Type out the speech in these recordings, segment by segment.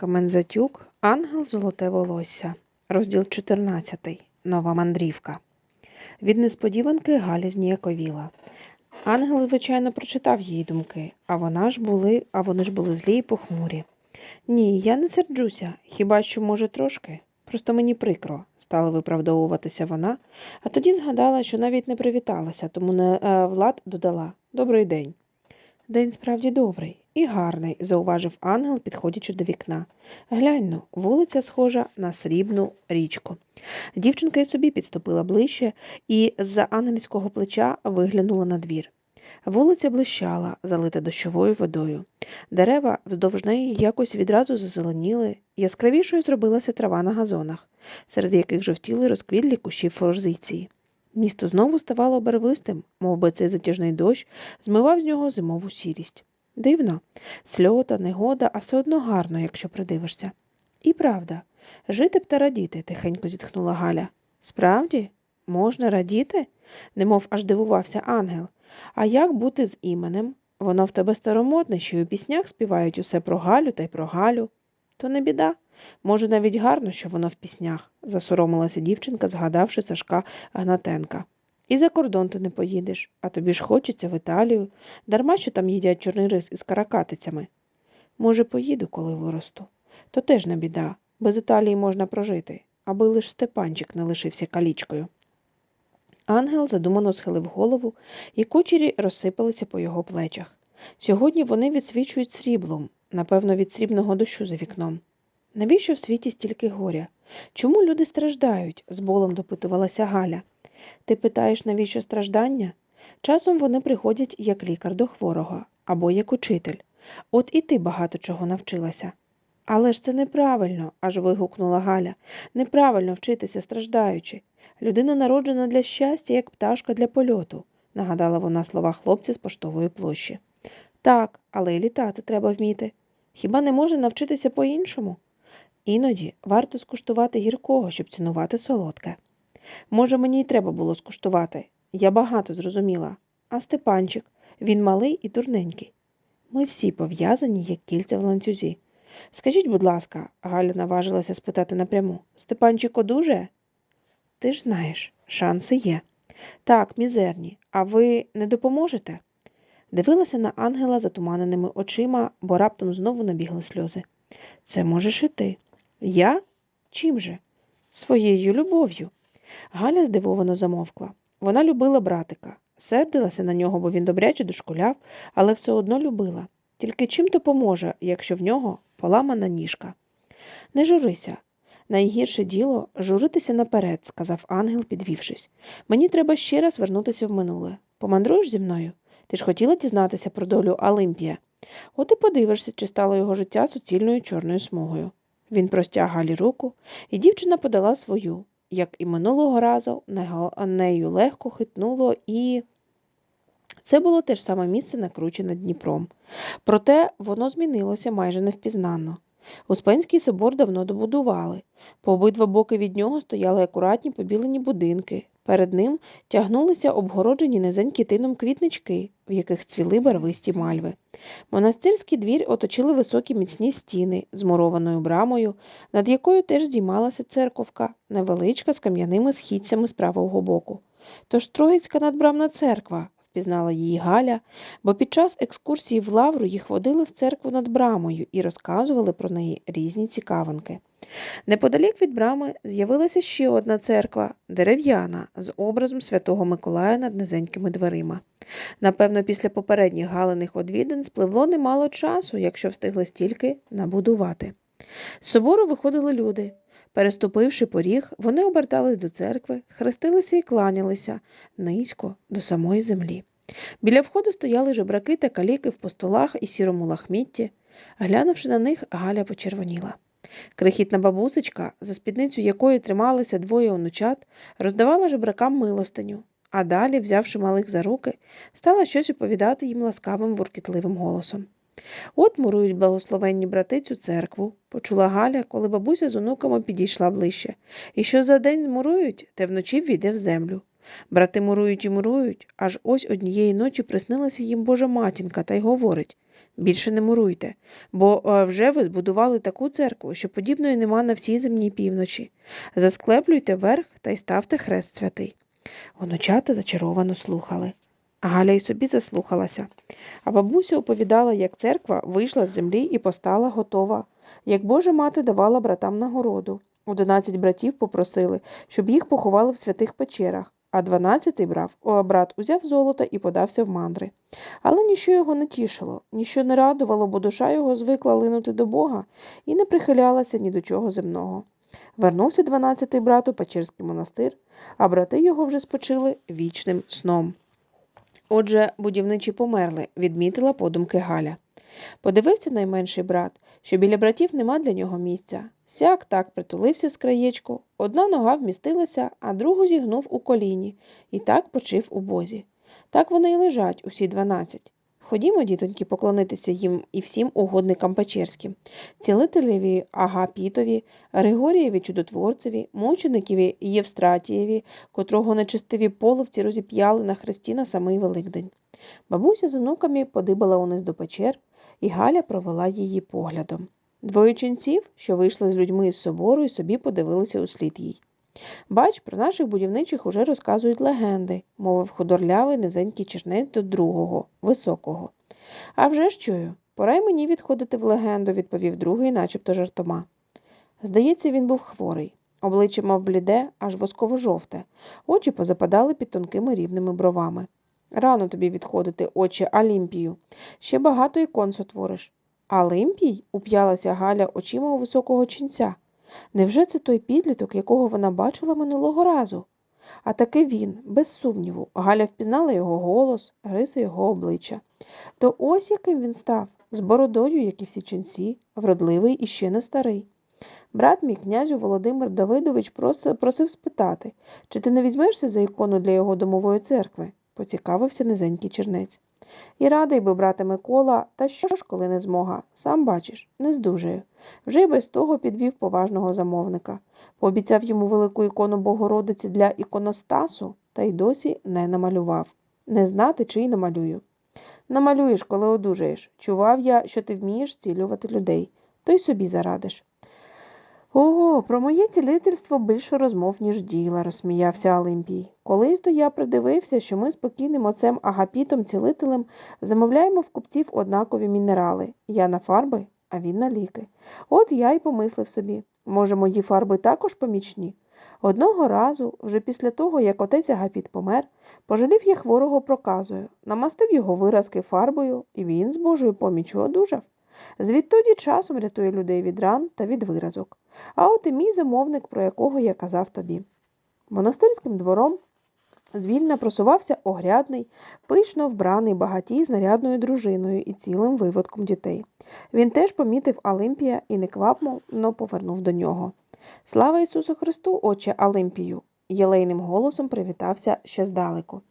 Камензатюк, Ангел Золоте волосся, розділ 14. Нова мандрівка. Від несподіванки Галя зніяковіла. Ангел, звичайно, прочитав її думки, а вона ж були, а вони ж були злі й похмурі. Ні, я не серджуся, хіба що, може, трошки. Просто мені прикро, стала виправдовуватися вона, а тоді згадала, що навіть не привіталася, тому не, е, Влад додала Добрий день. День справді добрий і гарний, зауважив ангел, підходячи до вікна. Глянь ну, вулиця схожа на срібну річку. Дівчинка й собі підступила ближче і з-за ангельського плеча виглянула на двір. Вулиця блищала, залита дощовою водою. Дерева вздовж неї якось відразу зазеленіли, яскравішою зробилася трава на газонах, серед яких жовтіли розквітлі кущі форзиції. Місто знову ставало барвистим, мов би цей затяжний дощ змивав з нього зимову сірість. Дивно, сльота, негода, а все одно гарно, якщо придивишся. І правда, жити б та радіти, тихенько зітхнула Галя. Справді, можна радіти? немов аж дивувався ангел. А як бути з іменем? Воно в тебе старомодне, що й у піснях співають усе про Галю та й про Галю. То не біда. Може, навіть гарно, що воно в піснях, засоромилася дівчинка, згадавши Сашка Гнатенка. І за кордон ти не поїдеш, а тобі ж хочеться в Італію, дарма що там їдять чорний рис із каракатицями. Може, поїду, коли виросту. То теж не біда. Без Італії можна прожити, аби лиш Степанчик не лишився калічкою. Ангел задумано схилив голову, і кучері розсипалися по його плечах. Сьогодні вони відсвічують сріблом, напевно, від срібного дощу за вікном. Навіщо в світі стільки горя? Чому люди страждають? з болем допитувалася Галя. Ти питаєш, навіщо страждання? Часом вони приходять як лікар до хворого або як учитель. От і ти багато чого навчилася. Але ж це неправильно, аж вигукнула Галя. Неправильно вчитися, страждаючи. Людина народжена для щастя, як пташка для польоту, нагадала вона слова хлопця з поштової площі. Так, але й літати треба вміти. Хіба не може навчитися по-іншому? Іноді варто скуштувати гіркого, щоб цінувати солодке. Може, мені й треба було скуштувати. Я багато зрозуміла. А Степанчик, він малий і дурненький. Ми всі пов'язані, як кільця в ланцюзі. Скажіть, будь ласка, Галя наважилася спитати напряму, Степанчик одужає? Ти ж знаєш, шанси є. Так, мізерні, а ви не допоможете? Дивилася на ангела затуманеними очима, бо раптом знову набігли сльози. Це можеш і ти. Я? Чим же? Своєю любов'ю. Галя здивовано замовкла. Вона любила братика, сердилася на нього, бо він добряче дошкуляв, але все одно любила. Тільки чим то поможе, якщо в нього поламана ніжка. Не журися. Найгірше діло журитися наперед, сказав ангел, підвівшись. Мені треба ще раз вернутися в минуле. Помандруєш зі мною? Ти ж хотіла дізнатися про долю Олимпія. От і подивишся, чи стало його життя суцільною чорною смугою. Він простяг Галі руку, і дівчина подала свою, як і минулого разу, нею легко хитнуло і. Це було те ж саме місце накручене Дніпром. Проте воно змінилося майже невпізнанно. Успенський собор давно добудували. По обидва боки від нього стояли акуратні побілені будинки. Перед ним тягнулися обгороджені низенькі тином квітнички, в яких цвіли барвисті мальви. Монастирський двір оточили високі міцні стіни з мурованою брамою, над якою теж здіймалася церковка, невеличка з кам'яними східцями з правого боку. Тож Троїцька надбрамна церква, впізнала її Галя, бо під час екскурсії в лавру їх водили в церкву над брамою і розказували про неї різні цікавинки. Неподалік від брами з'явилася ще одна церква, дерев'яна, з образом святого Миколая над низенькими дверима. Напевно, після попередніх галиних одвідин спливло немало часу, якщо встигли стільки набудувати. З собору виходили люди. Переступивши поріг, вони обертались до церкви, хрестилися і кланялися низько до самої землі. Біля входу стояли жебраки та каліки в постолах і сірому лахмітті. Глянувши на них, Галя почервоніла. Крихітна бабусечка, за спідницю якої трималися двоє онучат, роздавала жебракам милостиню, а далі, взявши малих за руки, стала щось оповідати їм ласкавим воркітливим голосом. От мурують благословенні брати цю церкву, почула Галя, коли бабуся з онуками підійшла ближче. І що за день змурують, те вночі війде в землю. Брати мурують і мурують, аж ось однієї ночі приснилася їм Божа матінка та й говорить Більше не муруйте, бо е, вже ви збудували таку церкву, що подібної нема на всій земній півночі. Засклеплюйте верх та й ставте хрест святий. Онучата зачаровано слухали. Галя й собі заслухалася. А бабуся оповідала, як церква вийшла з землі і постала готова, як Божа мати давала братам нагороду. Одинадцять братів попросили, щоб їх поховали в святих печерах, а дванадцятий брав, о, брат узяв золото і подався в мандри. Але ніщо його не тішило, ніщо не радувало, бо душа його звикла линути до Бога і не прихилялася ні до чого земного. Вернувся дванадцятий брат у Печерський монастир, а брати його вже спочили вічним сном. Отже, будівничі померли, відмітила подумки Галя. Подивився найменший брат, що біля братів нема для нього місця. Сяк так притулився з краєчку, одна нога вмістилася, а другу зігнув у коліні, і так почив у бозі. Так вони й лежать, усі дванадцять. Ходімо, дітоньки, поклонитися їм і всім угодникам Печерським, цілителеві Агапітові, Григорієві Чудотворцеві, мученикові Євстратієві, котрого нечистиві половці розіп'яли на хресті на самий Великдень. Бабуся з онуками подибала униз до печер, і Галя провела її поглядом. Двоє ченців, що вийшли з людьми із собору, і собі подивилися услід їй. Бач, про наших будівничих уже розказують легенди, мовив худорлявий низенький чернець до другого, високого. «А вже ж чую, пора й мені відходити в легенду, відповів другий, начебто жартома. Здається, він був хворий. Обличчя мав бліде, аж восково жовте, очі позападали під тонкими рівними бровами. Рано тобі відходити, очі Алімпію. Ще багато ікон сотвориш. Алимпій? уп'ялася Галя очима у високого ченця. Невже це той підліток, якого вона бачила минулого разу? А таки він, без сумніву, Галя впізнала його голос, риси його обличчя. То ось яким він став, з бородою, як і всі ченці, вродливий і ще не старий. Брат мій князю Володимир Давидович просив спитати, чи ти не візьмешся за ікону для його домової церкви, поцікавився низенький чернець. І радий би, брате Микола, та що ж, коли не змога, сам бачиш, не здужаю. Вже й без того підвів поважного замовника. Пообіцяв йому велику ікону Богородиці для іконостасу, та й досі не намалював. Не знати, чи й намалюю. Намалюєш, коли одужаєш. Чував я, що ти вмієш цілювати людей, то й собі зарадиш. Ого, про моє цілительство більше розмов, ніж діла, розсміявся Олимпій. Колись то я придивився, що ми з покійним отцем Агапітом цілителем замовляємо в купців однакові мінерали. Я на фарби, а він на ліки. От я й помислив собі, може, мої фарби також помічні? Одного разу, вже після того, як отець Агапіт помер, пожалів я хворого проказою, намастив його виразки фарбою, і він з Божою поміччю одужав. Звідтоді часом рятує людей від ран та від виразок. А от і мій замовник, про якого я казав тобі. Монастирським двором звільно просувався огрядний, пишно вбраний багатій з нарядною дружиною і цілим виводком дітей. Він теж помітив Олимпія і неквапно повернув до нього. Слава Ісусу Христу, отче Олимпію! єлейним голосом привітався ще здалеку.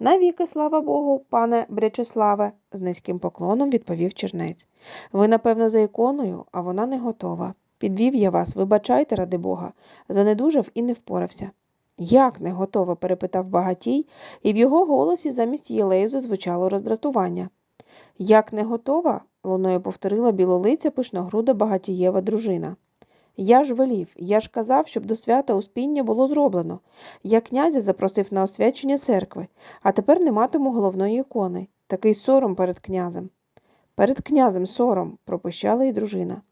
Навіки, слава Богу, пане Бречеславе, з низьким поклоном відповів чернець. Ви, напевно, за іконою, а вона не готова. Підвів я вас, вибачайте, ради Бога, занедужав і не впорався. Як не готова? перепитав багатій, і в його голосі замість єлею зазвучало роздратування. Як не готова? луною повторила білолиця пишногруда багатієва дружина. Я ж велів, я ж казав, щоб до свята успіння було зроблено. Я князя запросив на освячення церкви, а тепер не матиму головної ікони. Такий сором перед князем. Перед князем сором, пропищала й дружина.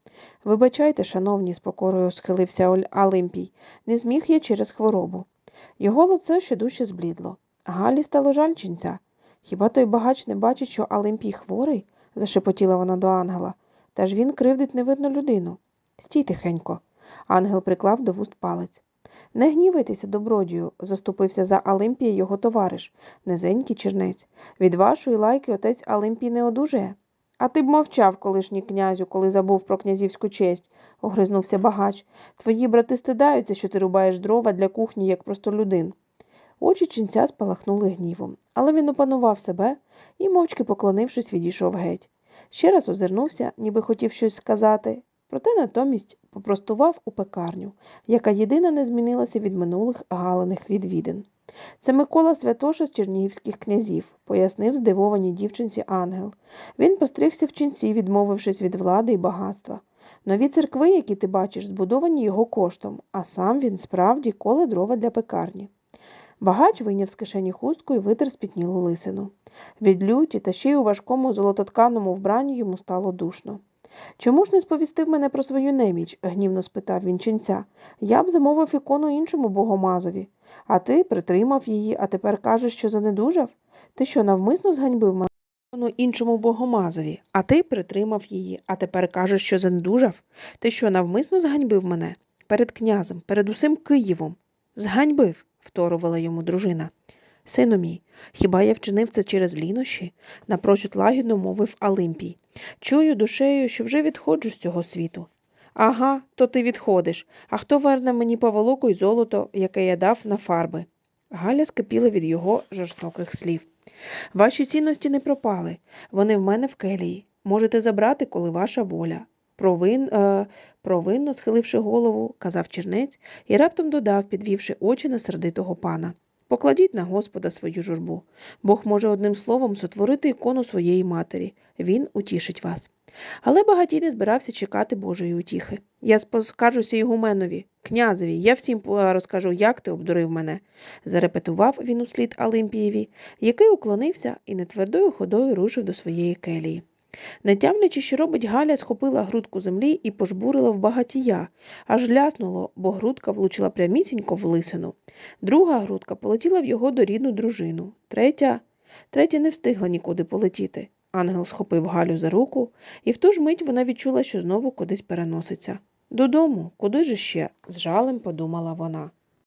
Вибачайте, шановні, з покорою схилився Олимпій. Не зміг я через хворобу. Його лице ще дужче зблідло. Галі стало жаль ченця. Хіба той багач не бачить, що Олимпій хворий? зашепотіла вона до ангела. Та ж він кривдить невидну людину. Стій тихенько. Ангел приклав до вуст палець. Не гнівайтеся, добродію, заступився за Олимпія його товариш, низенький чернець. Від вашої лайки отець Олимпій не одужає. А ти б мовчав, колишній князю, коли забув про князівську честь, огризнувся багач. Твої брати стидаються, що ти рубаєш дрова для кухні, як простолюдин. Очі ченця спалахнули гнівом, але він опанував себе і, мовчки поклонившись, відійшов геть. Ще раз озирнувся, ніби хотів щось сказати, проте натомість попростував у пекарню, яка єдина не змінилася від минулих галаних відвідин. Це Микола Святоша з чернігівських князів, пояснив здивованій дівчинці ангел. Він постригся в ченці, відмовившись від влади і багатства. Нові церкви, які ти бачиш, збудовані його коштом, а сам він справді коле дрова для пекарні. Багач вийняв з кишені хустку і витер спітнілу лисину. Від люті та ще й у важкому золототканому вбранні йому стало душно. Чому ж не сповістив мене про свою неміч? гнівно спитав він ченця. Я б замовив ікону іншому богомазові. А ти притримав її, а тепер кажеш, що занедужав? Ти що, навмисно зганьбив мене? Іншому богомазові, а ти притримав її, а тепер кажеш, що занедужав? Ти що, навмисно зганьбив мене? Перед князем, перед усім Києвом. Зганьбив, вторувала йому дружина. Сину мій, хіба я вчинив це через лінощі? напрочуд лагідно мовив Алимпій. Чую душею, що вже відходжу з цього світу. Ага, то ти відходиш. А хто верне мені поволоку й золото, яке я дав на фарби? Галя скипіла від його жорстоких слів. Ваші цінності не пропали. Вони в мене в келії. Можете забрати, коли ваша воля. Провин, е, провинно схиливши голову, казав чернець і раптом додав, підвівши очі на сердитого пана. Покладіть на Господа свою журбу. Бог може одним словом сотворити ікону своєї матері. Він утішить вас. Але багатій не збирався чекати Божої утіхи. Я поскаржуся Ігуменові, князеві, я всім розкажу, як ти обдурив мене, зарепетував він услід Алимпієві, який уклонився і нетвердою ходою рушив до своєї келії. Не тямлячи, що робить Галя, схопила грудку землі і пожбурила в багатія, аж ляснуло, бо грудка влучила прямісінько в лисину. Друга грудка полетіла в його дорідну дружину. Третя, третя не встигла нікуди полетіти. Ангел схопив Галю за руку, і в ту ж мить вона відчула, що знову кудись переноситься. Додому, куди ж ще? з жалем подумала вона.